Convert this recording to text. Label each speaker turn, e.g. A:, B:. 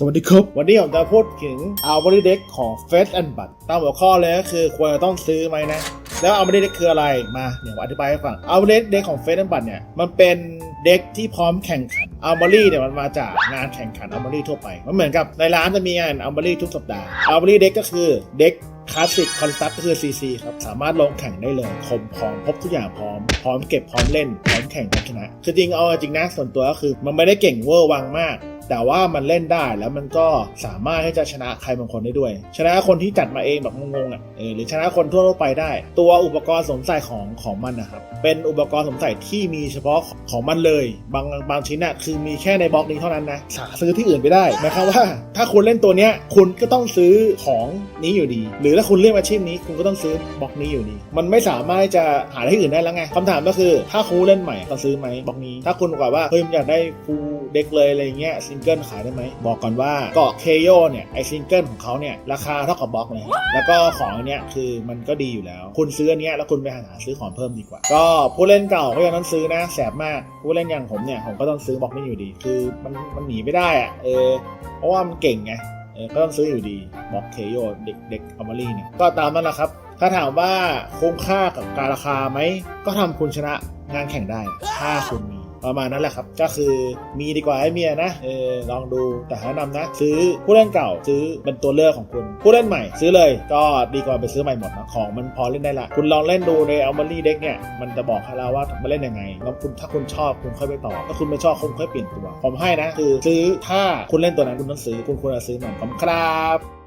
A: สวัสดีครับ วันนี้ผมจะพูดถึง a l b e r y Deck ของ f a c e and b u t ตามหัวข้อเลยก็คือควรจะต้องซื้อไหมนะ แล้ว a l b e r y Deck คืออะไรมาเดี๋ยวผมอธิบายให้ฟัง a l b e r y Deck ของ f a c e and b u t เนี่ยมันเป็นเด็กที่พร้อมแข่งขัน a l b e r y เนี่ยมันมาจากงานแข่งขัน a l b e r y ทั่วไป มันเหมือนกับในร้านจะมีงาน a l b e r y ทุกสัปดาห์ a l b e r y Deck ก็คือเด็กคลาสสิกคอนสตัก็คือ CC ครับ สามารถลงแข่งได้เลย คมพร้อมครบทุกอย่างพร้อม พร้อมเก็บพร้อมเล่น พร้อมแข่งพร้อมชนะ คือจริงเอาจริงนะส่วนตัวก็คือ มันไม่ได้เก่งเวอร์วังมาก แต่ว่ามันเล่นได้แล้วมันก็สามารถที่จะชนะใครบางคนได้ด้วย ชนะคนที่จัดมาเองแบบงงๆอะเออหรือชนะคนทั่วไปได้ ตัวอุปกรณ์สวมใส่ของของมันนะครับเป็นอุปกรณ์สวมใส่ที่มีเฉพาะของมันเลย บางบางชิ้นอะคือมีแค่ในบล็อกนี้เท่านั้นนะหาซื้อที่อื่นไม่ได้หมายความว่า ถ้าคุณเล่นตัวเนี้ยคุณก็ต้องซื้อของนี้อยู่ดี หรือถ้าคุณเล่นอาชีพนี้คุณก็ต้องซื้อบล็อกนี้อยู่ดี มันไม่สามารถจะหาที่อื่นได้แล้วไงคำถามก็คือ ถ้าคุณเล่นใหม่ต้องซื้อไหมบล็อกนี้ ถ้าคุณบอกว่าเฮ้ยอยากได้ฟู เด็กเลยอะไรเงี้ยซิงเกิลขายได้ไหมบอกก่อนว่าเกาะเคโยเนี่ยไอซิงเกิลของเขาเนี่ยราคาเท่ากับบล็อกเลยแล้วก็ของอันเนี้ยคือมันก็ดีอยู่แล้ว คุณซื้ออันเนี้ยแล้วคุณไปหาซื้อของเพิ่มดีกว่า ก็ผู้เล่นเก่าก็ยังต้องซื้อนะแสบมากผู้เล่นอย่างผมเนี่ยผมก็ต้องซื้อบล็อกนี้อยู่ดี คือมันมันหนีไม่ได้อะเออเพราะว่ามันเก่งไงเออก็ต้องซื้ออยู่ดีบล็อกเคโยเด็กเด็กอมารีเนี่ยก็ตามนั้นแหละครับ ถ้าถามว่าคุ้มค่ากับการราคาไหมก็ทำคุณชนะงานแข่งได้ถ้าคุณมี ประมาณนั้นแหละครับ ก็คือมีดีกว่าให้เมียนะเออลองดูแต่แนะนำนะ ซื้อผู้เล่นเก่าซื้อเป็นตัวเลือกของคุณ ผู้เล่นใหม่ ซื้อเลยก็ดีกว่าไปซื้อใหม่หมดนะของมันพอเล่นได้ละ คุณลองเล่นดูในอัลมารี่เด็กเนี่ยมันจะบอกให้เราว่ามาเล่นยังไงแล้วคุณถ้าคุณชอบคุณค่อยไปต่อ ถ้าคุณไม่ชอบคุณค่อยเปลี่ยนตัว ผมให้นะ คือซื้อถ้าคุณเล่นตัวนั้นคุณต้องซื้อคุณควรจะซื้อมันผมครับ